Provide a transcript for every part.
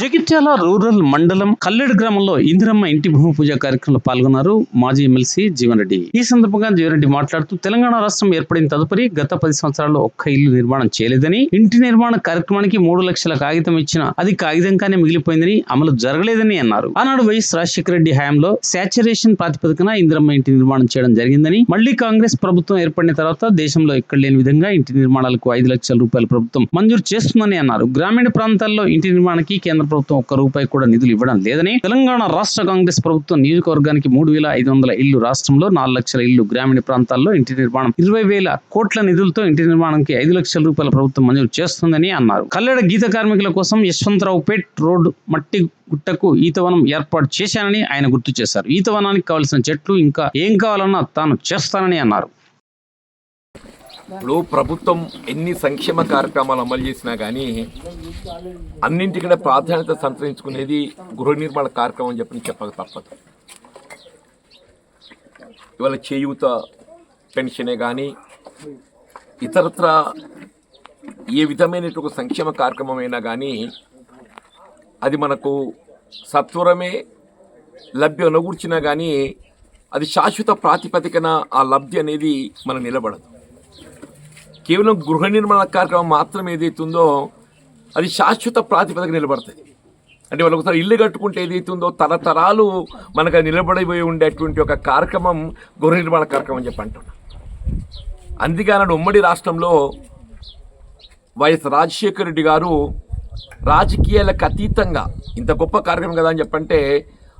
Jagtial rural మండలం కల్లెడు గ్రామంలో ఇందిరమ్మ ఇంటి భూమి పూజ కార్యక్రమంలో పాల్గొన్నారు మాజీ ఎమ్మెల్సీ జీవన్ రెడ్డి ఈ సందర్భంగా జీవన్ రెడ్డి మాట్లాడుతూ తెలంగాణ రాష్ట్రం ఏర్పడిన తదుపరి గత పది సంవత్సరాల్లో ఒక్క ఇల్లు నిర్మాణం చేయలేదని ఇంటి నిర్మాణ కార్యక్రమానికి మూడు లక్షల కాగితం ఇచ్చిన అది కాగితంగానే మిగిలిపోయిందని అమలు జరగలేదని అన్నారు. ఆనాడు వైఎస్ రాజశేఖర రెడ్డి హయాంలో శాచురేషన్ ప్రాతిపదికన ఇందిరమ్మ ఇంటి నిర్మాణం చేయడం జరిగిందని మళ్ళీ కాంగ్రెస్ ప్రభుత్వం ఏర్పడిన తర్వాత దేశంలో ఎక్కడ లేని విధంగా ఇంటి నిర్మాణాలకు ఐదు లక్షల రూపాయల ప్రభుత్వం మంజూరు చేస్తుందని అన్నారు. గ్రామీణ ప్రాంతాల్లో ఇంటి నిర్మాణానికి కేంద్ర ప్రభుత్వం ఒక్క రూపాయి కూడా నిధులు ఇవ్వడం లేదని తెలంగాణ రాష్ట్ర కాంగ్రెస్ ప్రభుత్వం నియోజకవర్గానికి మూడు వేల ఐదు వందల ఇల్లు రాష్ట్రంలో నాలుగు లక్షల ఇల్లు గ్రామీణ ప్రాంతాల్లో ఇంటి నిర్మాణం ఇరవై వేల కోట్ల నిధులతో ఇంటి నిర్మాణానికి ఐదు లక్షల రూపాయల ప్రభుత్వం మంజూరు చేస్తుందని అన్నారు. కల్లెడ గీత కార్మికుల కోసం యశ్వంతరావు పేట్ రోడ్డు మట్టి గుట్టకు ఈతవనం ఏర్పాటు చేశానని ఆయన గుర్తు చేశారు. ఈతవనానికి కావలసిన చెట్లు ఇంకా ఏం కావాలన్నా తాను చేస్తానని అన్నారు. ఇప్పుడు ప్రభుత్వం ఎన్ని సంక్షేమ కార్యక్రమాలు అమలు చేసినా కానీ అన్నింటికన్నా ప్రాధాన్యత సంతరించుకునేది గృహ నిర్మాణ కార్యక్రమం చెప్పని చెప్పి చెప్పక తప్పదు. ఇవాళ చేయూత పెన్షనే కానీ ఇతరత్ర ఏ విధమైనటువంటి సంక్షేమ కార్యక్రమం అయినా కానీ అది మనకు సత్వరమే లబ్ధి అనుగూర్చినా కానీ అది శాశ్వత ప్రాతిపదికన ఆ లబ్ధి అనేది మనం నిలబడదు. కేవలం గృహ నిర్మాణ కార్యక్రమం మాత్రం ఏదైతుందో అది శాశ్వత ప్రాతిపదిక నిలబడుతుంది అంటే వాళ్ళు ఒకసారి ఇల్లు కట్టుకుంటే ఏదైతుందో తరతరాలు మనకు అది నిలబడిపోయి ఉండేటువంటి ఒక కార్యక్రమం గృహ నిర్మాణ కార్యక్రమం అని చెప్పి అంటున్నా. అందుకే ఆనాడు ఉమ్మడి రాష్ట్రంలో వైఎస్ రాజశేఖర రెడ్డి గారు రాజకీయాలకు అతీతంగా ఇంత గొప్ప కార్యక్రమం కదా అని చెప్పంటే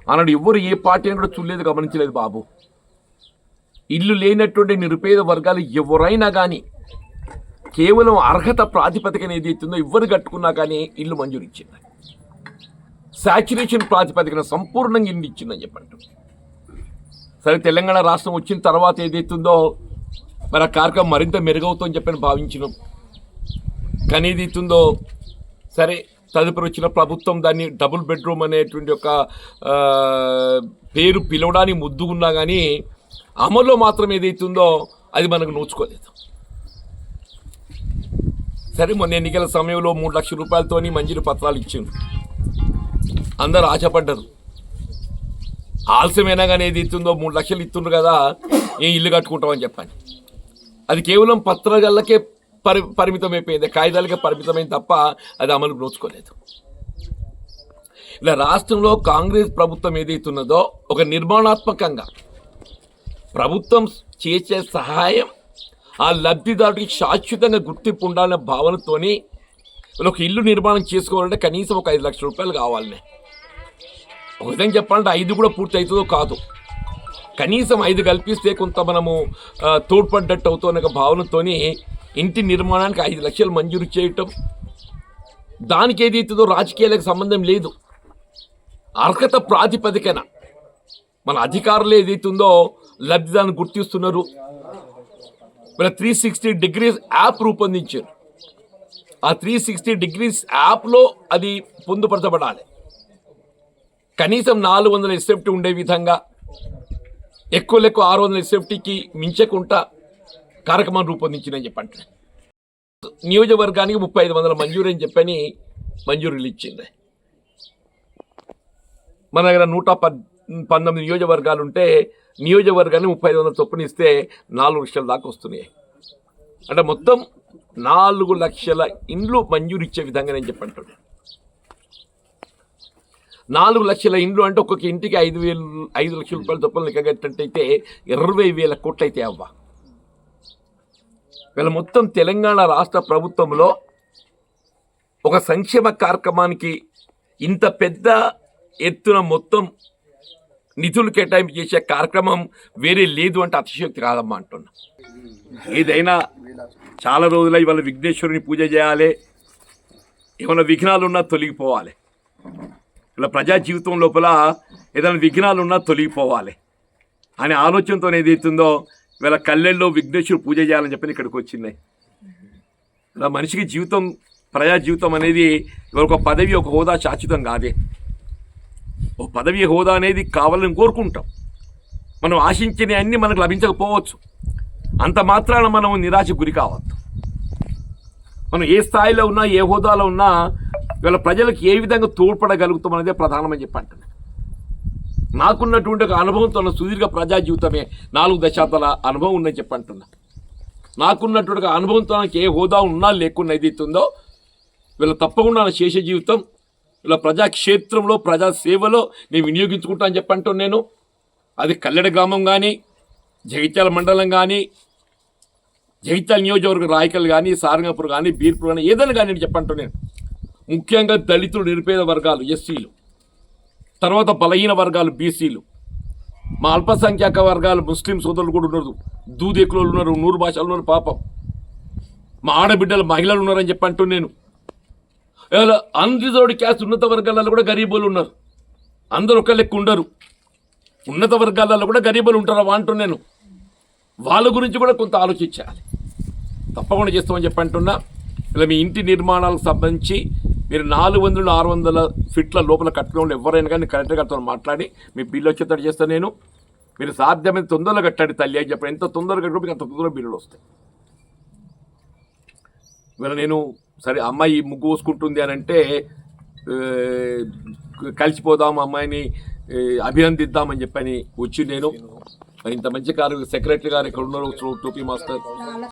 ఆనాడు ఎవ్వరు ఏ పార్టీ అని కూడా చూడలేదు గమనించలేదు బాబు. ఇల్లు లేనటువంటి నిరుపేద వర్గాలు ఎవరైనా కానీ కేవలం అర్హత ప్రాతిపదికన ఏదైతుందో ఇవ్వరు కట్టుకున్నా కానీ ఇల్లు మంజూరు ఇచ్చింది సాచురేషన్ ప్రాతిపదికన సంపూర్ణంగా ఇల్లు ఇచ్చిందని చెప్పండి. సరే తెలంగాణ రాష్ట్రం వచ్చిన తర్వాత ఏదైతుందో మరి ఆ కార్యక్రమం మరింత మెరుగవుతుందని చెప్పని భావించినాం. కానీ ఏదైతుందో సరే తదుపరి వచ్చిన ప్రభుత్వం దాన్ని డబుల్ బెడ్రూమ్ అనేటువంటి ఒక పేరు పిలవడానికి ముద్దుగున్నా కానీ అమల్లో మాత్రం ఏదైతుందో అది మనకు నోచుకోలేదు. సరే మొన్న ఎన్నికల సమయంలో మూడు లక్షల రూపాయలతోని మంజూరు పత్రాలు ఇచ్చిండ్రు. అందరు ఆశపడ్డారు. ఆలస్యమైనా కానీ ఏది ఇస్తుందో మూడు లక్షలు ఇస్తుండ్రు కదా ఏం ఇల్లు కట్టుకుంటామని చెప్పాను అది కేవలం పత్రాలకే పరి పరిమితం అయిపోయింది. కాగితాలకే పరిమితమైంది తప్ప అది అమలు నోచుకోలేదు. ఇలా రాష్ట్రంలో కాంగ్రెస్ ప్రభుత్వం ఏదైతున్నదో ఒక నిర్మాణాత్మకంగా ప్రభుత్వం చేసే సహాయం ఆ లబ్ధిదారుడికి శాశ్వతంగా గుర్తింపు ఉండాలనే భావనతోని ఒక ఇల్లు నిర్మాణం చేసుకోవాలంటే కనీసం ఒక ఐదు లక్షల రూపాయలు కావాలనే. ఒక విధంగా చెప్పాలంటే ఐదు కూడా పూర్తి అవుతుందో కాదు. కనీసం ఐదు కల్పిస్తే కొంత మనము తోడ్పడ్డట్టు అవుతున్న భావనతోని ఇంటి నిర్మాణానికి ఐదు లక్షలు మంజూరు చేయటం. దానికి ఏదైతుందో రాజకీయాలకు సంబంధం లేదు. అర్హత ప్రాతిపదికన మన అధికారులు ఏదైతుందో లబ్ధిదారుని గుర్తిస్తున్నారు. మన త్రీ సిక్స్టీ డిగ్రీస్ యాప్ రూపొందించారు. ఆ త్రీ సిక్స్టీ డిగ్రీస్ యాప్లో అది పొందుపరచబడాలి. కనీసం నాలుగు వందల ఎస్ఎఫ్టీ ఉండే విధంగా ఎక్కువ లెక్క ఆరు వందల ఎస్ఎఫ్టీకి మించకుండా కార్యక్రమాన్ని రూపొందించిందని చెప్పండి. నియోజకవర్గానికి ముప్పై ఐదు వందల మంజూరు అని చెప్పని మంజూరులు ఇచ్చింది మన దగ్గర నూట పంతొమ్మిది నియోజకవర్గాలు ఉంటే నియోజకవర్గాన్ని ముప్పై ఐదు వందల చొప్పున ఇస్తే నాలుగు లక్షల దాకా వస్తున్నాయి. అంటే మొత్తం నాలుగు లక్షల ఇండ్లు మంజూరు ఇచ్చే విధంగా నేను చెప్పంటున్నాను నాలుగు లక్షల ఇండ్లు అంటే ఒక్కొక్క ఇంటికి ఐదు వేలు ఐదు లక్షల రూపాయల చొప్పున లెక్కగట్టయితే ఇరవై వేల కోట్లు అయితే అవ్వ. వీళ్ళ మొత్తం తెలంగాణ రాష్ట్ర ప్రభుత్వంలో ఒక సంక్షేమ కార్యక్రమానికి ఇంత పెద్ద ఎత్తున మొత్తం నిధులు కేటాయింపు చేసే కార్యక్రమం వేరే లేదు అంటే అతిశయోక్తి కాదమ్మా అంటున్నా. ఏదైనా చాలా రోజుల ఇవాళ విఘ్నేశ్వరుని పూజ చేయాలి. ఏమైనా విఘ్నాలు ఉన్నా తొలగిపోవాలి. ఇలా ప్రజా జీవితం లోపల ఏదైనా విఘ్నాలు ఉన్నా తొలగిపోవాలి. అనే ఆలోచనతో ఏదైతుందో వీళ్ళ కల్లెల్లో విఘ్నేశ్వరుడు పూజ చేయాలని చెప్పి ఇక్కడికి వచ్చింది. ఇలా మనిషికి జీవితం ప్రజా జీవితం అనేది ఇవాళ ఒక పదవి ఒక హోదా శాశ్వతం కాదే. ఓ పదవి హోదా అనేది కావాలని కోరుకుంటాం. మనం ఆశించిన అన్ని మనకు లభించకపోవచ్చు. అంత మాత్రాన మనం నిరాశ గురి కావద్దు. మనం ఏ స్థాయిలో ఉన్నా ఏ హోదాలో ఉన్నా ఇవాళ ప్రజలకు ఏ విధంగా తోడ్పడగలుగుతాం అనేదే ప్రధానమని చెప్పి అంటున్నాను నాకున్నటువంటి ఒక అనుభవంతో ఉన్న సుదీర్ఘ ప్రజా జీవితమే నాలుగు దశాబ్దాల అనుభవం ఉందని చెప్పి అంటున్నా. నాకున్నటువంటి ఒక అనుభవంతో నాకు ఏ హోదా ఉన్నా లేకుండా ఏదైతే ఉందో వీళ్ళ తప్పకుండా నా శేష జీవితం ఇలా ప్రజాక్షేత్రంలో ప్రజాసేవలో నేను వినియోగించుకుంటా అని చెప్పంటూ నేను అది కల్లెడ గ్రామం కానీ జగిత్యాల మండలం కానీ జగిత్యాల నియోజకవర్గ రాయకల్ కానీ సారంగపూర్ కానీ బీర్పూర్ కానీ ఏదైనా కానీ నేను చెప్పంటూ నేను. ముఖ్యంగా దళితులు నిరుపేద వర్గాలు ఎస్సీలు. తర్వాత బలహీన వర్గాలు బీసీలు. మా అల్పసంఖ్యాక వర్గాలు ముస్లిం సోదరులు కూడా ఉన్నారు. దూదెక్కులు ఉన్నారు నూరు భాషలు ఉన్నారు పాపం. మా ఆడబిడ్డలు మహిళలు ఉన్నారని చెప్పంటూ నేను. అన్రిజర్వ్డ్ క్యాస్ట్ ఉన్నత వర్గాలలో కూడా గరీబులు ఉన్నారు. అందరూ ఒక లెక్క ఉండరు. ఉన్నత వర్గాలలో కూడా గరీబులు ఉంటారు అంటూ నేను. వాళ్ళ గురించి కూడా కొంత ఆలోచించాలి. తప్పకుండా చేస్తామని చెప్పి అంటున్నా. ఇలా మీ ఇంటి నిర్మాణాలకు సంబంధించి మీరు నాలుగు వందలు ఆరు వందల ఫిట్ల లోపల కట్టిన ఎవరైనా కానీ కరెక్ట్గా గారితో మాట్లాడి మీ బిల్లు వచ్చేటట్టు చేస్తాను నేను. మీరు సాధ్యమైన తొందరగా కట్టాడు తల్లి అని చెప్పి. ఎంత తొందరగా కట్టుకో మీకు అంత తొందరగా బిల్లులు వస్తాయి. ఇవాళ నేను సరే అమ్మాయి ముగ్గు పోసుకుంటుంది అని అంటే కలిసిపోదాం అమ్మాయిని అభినందిద్దామని చెప్పని వచ్చి నేను. ఇంత మంచి కారు సెక్రటరీ గారు ఇక్కడ ఉన్నారు టోపీ మాస్టర్.